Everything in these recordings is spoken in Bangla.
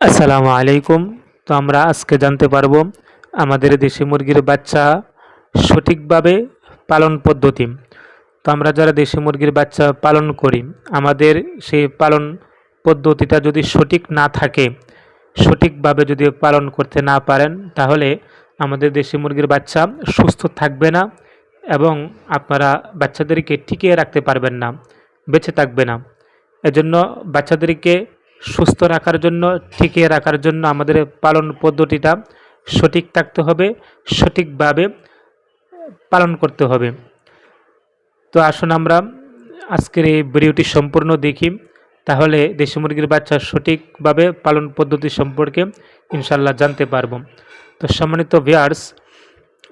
আসসালামু আলাইকুম। তো আমরা আজকে জানতে পারব, আমাদের দেশি মুরগির বাচ্চা সঠিকভাবে পালন পদ্ধতি। তো আমরা যারা দেশি মুরগির বাচ্চা পালন করি, আমাদের সেই পালন পদ্ধতিটা যদি সঠিক না থাকে, সঠিকভাবে যদি পালন করতে না পারেন, তাহলে আমাদের দেশি মুরগির বাচ্চা সুস্থ থাকবে না এবং আপনারা বাচ্চাদেরকে টিকিয়ে রাখতে পারবেন না, বেঁচে থাকবে না। এজন্য বাচ্চাদেরকে সুস্থ রাখার জন্য, টিকিয়ে রাখার জন্য আমাদের পালন পদ্ধতিটা সঠিক থাকতে হবে, সঠিকভাবে পালন করতে হবে। তো আসুন আমরা আজকের এই ভিডিওটি সম্পূর্ণ দেখি। তাহলে দেশি মুরগির বাচ্চা সঠিকভাবে পালন পদ্ধতি সম্পর্কে ইনশাল্লাহ জানতে পারব। তো সম্মানিত ভিয়ার্স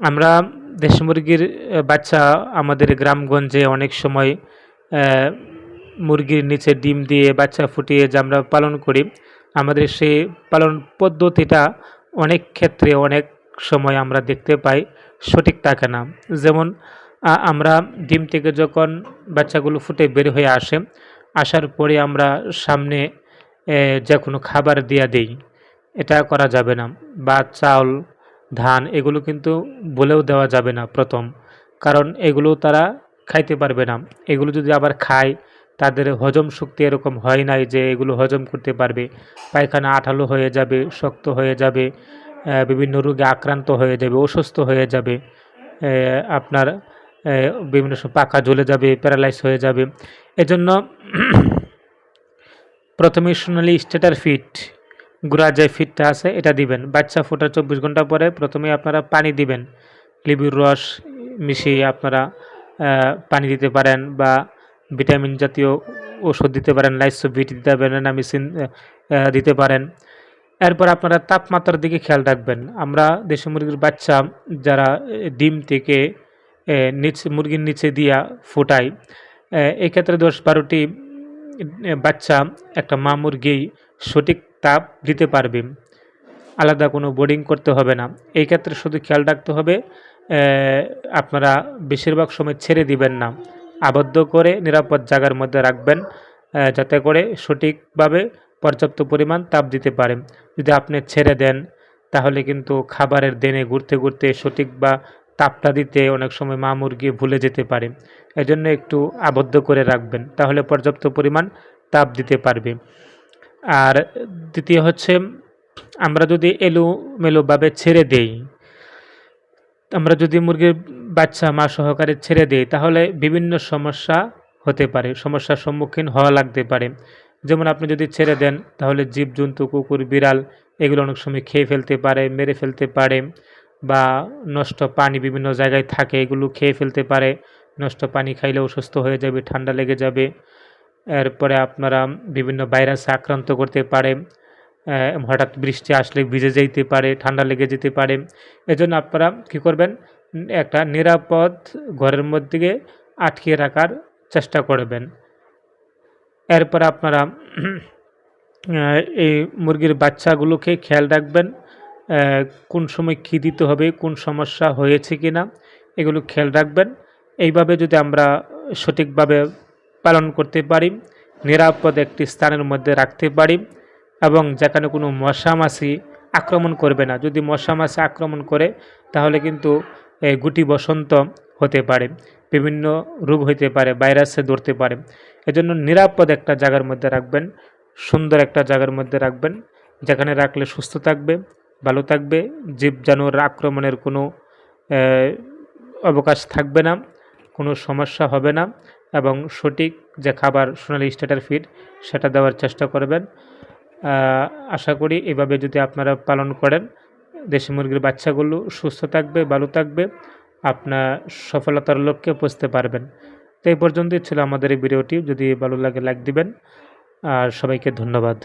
আমরা দেশি মুরগির বাচ্চা আমাদের গ্রামগঞ্জে অনেক সময় মুরগির নিচে ডিম দিয়ে বাচ্চা ফুটিয়ে যে আমরা পালন করি, আমাদের সেই পালন পদ্ধতিটা অনেক ক্ষেত্রে অনেক সময় আমরা দেখতে পাই সঠিক থাকে না। যেমন আমরা ডিম থেকে যখন বাচ্চাগুলো ফুটে বের হয়ে আসে, আসার পরে আমরা সামনে যে কোনো খাবার দিয়া দেই, এটা করা যাবে না। বা চাউল ধান এগুলো কিন্তু বলেও দেওয়া যাবে না প্রথম, কারণ এগুলো তারা খাইতে পারবে না। এগুলো যদি আবার খায় তাদের হজম শক্তি এরকম হয় নাই যে এগুলো হজম করতে পারবে। পায়খানা আঠালো হয়ে যাবে, শক্ত হয়ে যাবে বিভিন্ন রোগে আক্রান্ত হয়ে যাবে, অসুস্থ হয়ে যাবে আপনার বিভিন্ন সময় পাকা জ্বলে যাবে প্যারালাইজ হয়ে যাবে। এজন্য প্রথমে সোনালি স্টেটার ফিট, গুড়া যে ফিটটা আছে এটা দিবেন। বাচ্চা ফোটার চব্বিশ ঘণ্টা পরে প্রথমে আপনারা পানি দিবেন। লেবুর রস মিশিয়ে আপনারা পানি দিতে পারেন বা ভিটামিন জাতীয় ওষুধ দিতে পারেন লাইসোভিট দিতে পারেন নামিসিন দিতে পারেন। এরপর আপনারা তাপমাত্রার দিকে খেয়াল রাখবেন। আমরা দেশি মুরগির বাচ্চা যারা ডিম থেকে নিচে, মুরগির নিচে দিয়া ফোটাই এক্ষেত্রে দশ বারোটি বাচ্চা একটা মা মুরগি সঠিক তাপ দিতে পারবে। আলাদা কোনো বোর্ডিং করতে হবে না। এই ক্ষেত্রে শুধু খেয়াল রাখতে হবে আপনারা বেশিরভাগ সময় ছেড়ে দিবেন না। আবদ্ধ করে নিরাপদ জায়গার মধ্যে রাখবেন যাতে করে সঠিকভাবে পর্যাপ্ত পরিমাণ তাপ দিতে পারে। যদি আপনি ছেড়ে দেন, তাহলে কিন্তু খাবারের দেনে ঘুরতে ঘুরতে সঠিক বা তাপটা দিতে অনেক সময় মা মুরগি ভুলে যেতে পারে। এজন্য একটু আবদ্ধ করে রাখবেন, তাহলে পর্যাপ্ত পরিমাণ তাপ দিতে পারবে। আর দ্বিতীয় হচ্ছে, আমরা যদি এলোমেলোভাবে ছেড়ে দেই, আমরা যদি মুরগির বাচ্চা মা সহকারে ছেড়ে দেয়, তাহলে বিভিন্ন সমস্যা হতে পারে, সমস্যার সম্মুখীন হওয়া লাগতে পারে। যেমন আপনি যদি ছেড়ে দেন, তাহলে জীবজন্তু, কুকুর, বিড়াল এগুলো অনেক সময় খেয়ে ফেলতে পারে, মেরে ফেলতে পারে বা নষ্ট পানি বিভিন্ন জায়গায় থাকে, এগুলো খেয়ে ফেলতে পারে। নষ্ট পানি খাইলে অসুস্থ হয়ে যাবে, ঠান্ডা লেগে যাবে। এরপরে আপনারা বিভিন্ন ভাইরাসে আক্রান্ত করতে পারে হঠাৎ বৃষ্টি আসলে ভিজে যেতে পারে, ঠান্ডা লেগে যেতে পারে। এজন্য আপনারা কী করবেন? একটা নিরাপদ ঘরের মধ্যে আটকে রাখার চেষ্টা করবেন। এরপর আপনারা এই মুরগির বাচ্চাগুলোকে খেয়াল রাখবেন কোন সময় কী দিতে হবে, কোন সমস্যা হয়েছে কি না এগুলো খেয়াল রাখবেন। এইভাবে যদি আমরা সঠিকভাবে পালন করতে পারি, নিরাপদ একটি স্থানের মধ্যে রাখতে পারি এবং যেখানে কোনো মশা মাছি আক্রমণ করবে না, যদি মশা মাছি আক্রমণ করে, তাহলে কিন্তু গুটি বসন্ত হতে পারে, বিভিন্ন রোগ হইতে পারে ভাইরাসে ধরতে পারে। এজন্য নিরাপদ একটা জায়গার মধ্যে রাখবেন, সুন্দর একটা জায়গার মধ্যে রাখবেন, যেখানে রাখলে সুস্থ থাকবে, ভালো থাকবে জীব জানোয়ার আক্রমণের কোনো অবকাশ থাকবে না, কোনো সমস্যা হবে না এবং সঠিক যে খাবার সোনালি স্টার্টার ফিড সেটা দেওয়ার চেষ্টা করবেন। আশা করি এভাবে যদি আপনারা পালন করেন দেশি মুরগির বাচ্চাগুলো সুস্থ থাকবে, ভালো থাকবে, আপনার সফলতার লক্ষ্যে পৌঁছতে পারবেন। তো এই পর্যন্তই ছিল আমাদের এই ভিডিওটি। যদি ভালো লাগে লাইক দিবেন। আর সবাইকে ধন্যবাদ।